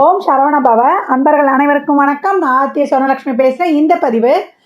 ஓம் சரவண பவ. அன்பர்கள் அனைவருக்கும் வணக்கம். நான் ஆத்திய சொர்ணலட்சுமி பேசுகிறேன் இந்த பதிவு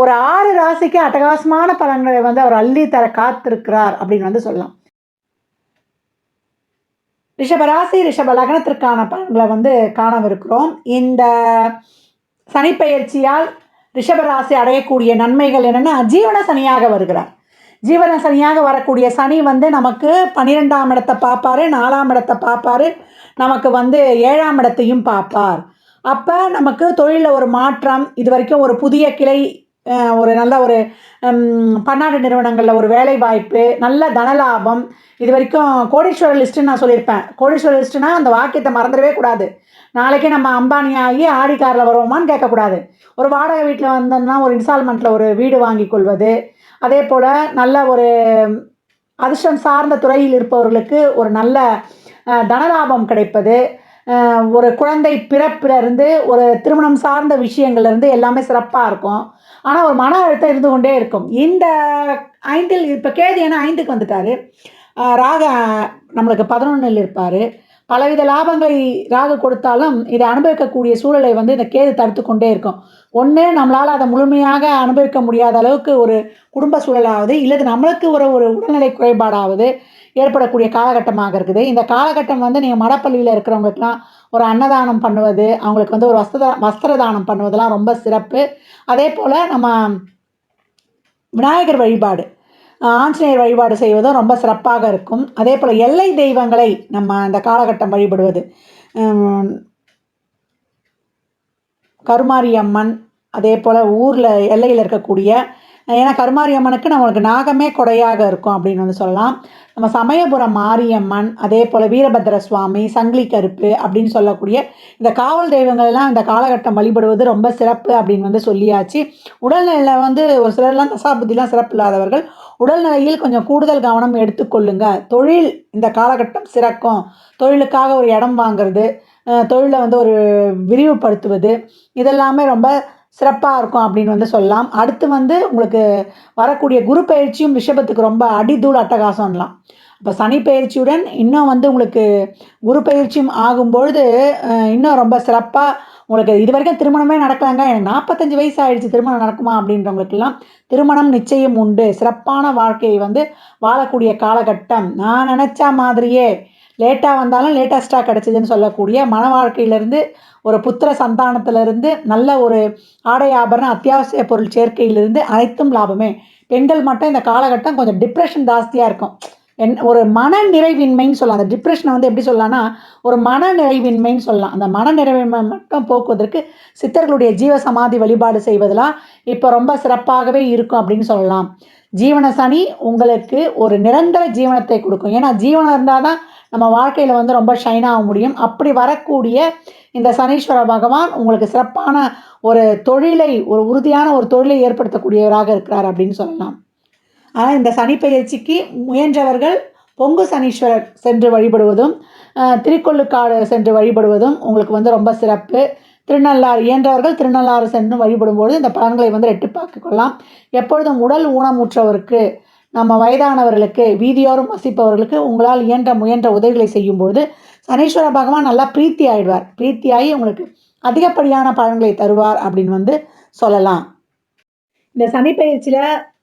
ஒரு ஆறு ராசிக்கு அட்டகாசமான பலன்களை வந்து அவர் அள்ளி தர காத்திருக்கிறார் அப்படின்னு வந்து சொல்லலாம். ரிஷபராசி ரிஷப லக்னத்திற்கான பலன்களை வந்து காணவிருக்கிறோம். இந்த சனிப்பெயர்ச்சியால் ரிஷபராசி அடையக்கூடிய நன்மைகள் என்னென்னா ஜீவன சனியாக வருகிறார். ஜீவன சனியாக வரக்கூடிய சனி வந்து நமக்கு பன்னிரெண்டாம் இடத்தை பார்ப்பாரு நாலாம் இடத்தை பார்ப்பாரு நமக்கு வந்து ஏழாம் இடத்தையும் பார்ப்பார். அப்போ நமக்கு தொழிலில் ஒரு மாற்றம் இது வரைக்கும் ஒரு புதிய கிளை ஒரு நல்ல ஒரு பன்னாடு பன்னாட்டு நிறுவனங்களில் ஒரு வேலை வாய்ப்பு நல்ல தனலாபம். இது வரைக்கும் கோடீஸ்வரர் லிஸ்ட்டுன்னு நான் சொல்லியிருப்பேன். கோடீஸ்வரர் லிஸ்ட்டுனா அந்த வாக்கியத்தை மறந்துடவே கூடாது. நாளைக்கு நம்ம அம்பானி ஆகி ஆடி காரில் வருவோமான்னு கேட்கக்கூடாது. ஒரு வாடகை வீட்டில் வந்தோம்னா ஒரு இன்ஸ்டால்மெண்ட்டில் ஒரு வீடு வாங்கி கொள்வது. அதே போல் நல்ல ஒரு அதிர்ஷ்டம் சார்ந்த துறையில் இருப்பவர்களுக்கு ஒரு நல்ல தனலாபம் கிடைப்பது. ஒரு குழந்தை பிறப்பிலிருந்து ஒரு திருமணம் சார்ந்த விஷயங்கள்லேருந்து எல்லாமே சிறப்பாக இருக்கும். ஆனால் ஒரு மன அழுத்தம் இருந்து கொண்டே இருக்கும். இந்த ஐந்தில் இப்போ கேது ஏன்னா ஐந்துக்கு வந்துட்டார். ராக நம்மளுக்கு பதினொன்றில் இருப்பார். பலவித லாபங்களை ராக கொடுத்தாலும் இதை அனுபவிக்கக்கூடிய சூழலை வந்து இந்த கேது தடுத்து கொண்டே இருக்கும். ஒன்று நம்மளால் அதை முழுமையாக அனுபவிக்க முடியாத அளவுக்கு ஒரு குடும்ப சூழலாவது இல்லது நம்மளுக்கு ஒரு ஒரு உடல்நிலை குறைபாடாவது ஏற்படக்கூடிய காலகட்டமாக இருக்குது. இந்த காலகட்டம் வந்து நீங்கள் மடப்பள்ளியில் இருக்கிறவங்களுக்குலாம் ஒரு அன்னதானம் பண்ணுவது அவங்களுக்கு வந்து ஒரு வஸ்திர வஸ்திர தானம் பண்ணுவதெல்லாம் ரொம்ப சிறப்பு. அதே போல் நம்ம விநாயகர் வழிபாடு ஆஞ்சநேயர் வழிபாடு செய்வதும் ரொம்ப சிறப்பாக இருக்கும். அதே போல் எல்லை தெய்வங்களை நம்ம அந்த காலகட்டம் வழிபடுவது கருமாரி அம்மன் அதே போல் ஊரில் எல்லையில் இருக்கக்கூடிய ஏன்னா கருமாரி அம்மனுக்கு நம்மளுக்கு நாகமே கொடையாக இருக்கும் அப்படின்னு வந்து சொல்லலாம். நம்ம சமயபுரம் மாரியம்மன் அதே போல் வீரபத்திர சுவாமி சங்கிலி கருப்பு அப்படின்னு சொல்லக்கூடிய இந்த காவல் தெய்வங்கள்லாம் இந்த காலகட்டம் வழிபடுவது ரொம்ப சிறப்பு அப்படின்னு வந்து சொல்லியாச்சு. உடல்நிலையில் வந்து ஒரு சிலர்லாம் தசாபுத்திலாம் சிறப்பு இல்லாதவர்கள் உடல்நிலையில் கொஞ்சம் கூடுதல் கவனம் எடுத்துக்கொள்ளுங்க. தொழில் இந்த காலகட்டம் சிறக்கும். தொழிலுக்காக ஒரு இடம் வாங்குறது தொழிலை வந்து ஒரு விரிவுபடுத்துவது இதெல்லாமே ரொம்ப சிறப்பாக இருக்கும் அப்படின்னு வந்து சொல்லலாம். அடுத்து வந்து உங்களுக்கு வரக்கூடிய குரு பயிற்சியும் ரிஷபத்துக்கு ரொம்ப அடிதூள் அட்டகாசம்லாம். இப்போ சனி பயிற்சியுடன் இன்னும் வந்து உங்களுக்கு குரு பயிற்சியும் ஆகும்பொழுது இன்னும் ரொம்ப சிறப்பாக உங்களுக்கு இது வரைக்கும் திருமணமே நடக்கலாங்க. எனக்கு நாற்பத்தஞ்சு வயசு ஆயிடுச்சு திருமணம் நடக்குமா அப்படின்றவங்களுக்கெல்லாம் திருமணம் நிச்சயம் உண்டு. சிறப்பான வாழ்க்கையை வந்து வாழக்கூடிய காலகட்டம். நான் நினச்ச மாதிரியே லேட்டாக வந்தாலும் லேட்டஸ்ட்டாக கிடச்சிதுன்னு சொல்லக்கூடிய மன வாழ்க்கையிலேருந்து ஒரு புத்திர சந்தானத்திலிருந்து நல்ல ஒரு ஆடை ஆபரணம் அத்தியாவசிய பொருள் சேர்க்கையிலிருந்து அனைத்தும் லாபமே. பெண்கள் மட்டும் இந்த காலகட்டம் கொஞ்சம் டிப்ரெஷன் ஜாஸ்தியாக இருக்கும். என் ஒரு மன நிறைவின்மைன்னு சொல்லலாம். அந்த டிப்ரெஷனை வந்து எப்படி சொல்லலாம்னா ஒரு மன நிறைவின்மைன்னு சொல்லலாம். அந்த மன நிறைவின்மை மட்டும் போக்குவதற்கு சித்தர்களுடைய ஜீவ சமாதி வழிபாடு செய்வதெல்லாம் இப்போ ரொம்ப சிறப்பாகவே இருக்கும் அப்படின்னு சொல்லலாம். ஜீவன சனி உங்களுக்கு ஒரு நிரந்தர ஜீவனத்தை கொடுக்கும். ஏன்னா ஜீவனம் இருந்தால் தான் நம்ம வாழ்க்கையில் வந்து ரொம்ப ஷைன் ஆக முடியும். அப்படி வரக்கூடிய இந்த சனீஸ்வர பகவான் உங்களுக்கு சிறப்பான ஒரு தொழிலை ஒரு உறுதியான ஒரு தொழிலை ஏற்படுத்தக்கூடியவராக இருக்கிறார் அப்படின்னு சொல்லலாம். ஆனால் இந்த சனி பயிற்சிக்கு முயன்றவர்கள் பொங்கு சனீஸ்வரர் சென்று வழிபடுவதும் திருக்கொள்ளுக்காடு சென்று வழிபடுவதும் உங்களுக்கு வந்து ரொம்ப சிறப்பு. திருநள்ளாறு இயன்றவர்கள் திருநள்ளாறு சென்று வழிபடும்பொழுது இந்த பலன்களை வந்து ரெட்டிப்பாக்கி கொள்ளலாம் எப்பொழுதும் உடல் ஊனமுற்றவருக்கு நம்ம வயதானவர்களுக்கு வீதியோரம் வசிப்பவர்களுக்கு உங்களால் இயன்ற முயன்ற உதவிகளை செய்யும்பொழுது சனீஸ்வர பகவான் நல்லா பிரீத்தி ஆயிடுவார். பிரீத்தியாகி உங்களுக்கு அதிகப்படியான பலன்களை தருவார் அப்படின்னு வந்து சொல்லலாம். இந்த சனி பயிற்சியில்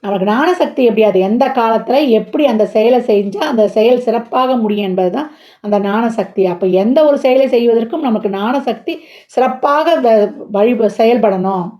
நமக்கு ஞானசக்தி எப்படி அது எந்த காலத்தில் எப்படி அந்த செயலை செஞ்சால் அந்த செயல் சிறப்பாக முடியும் என்பது தான் அந்த ஞானசக்தி. அப்போ எந்த ஒரு செயலை செய்வதற்கும் நமக்கு ஞானசக்தி சிறப்பாக வ- வழி செயல்படணும்.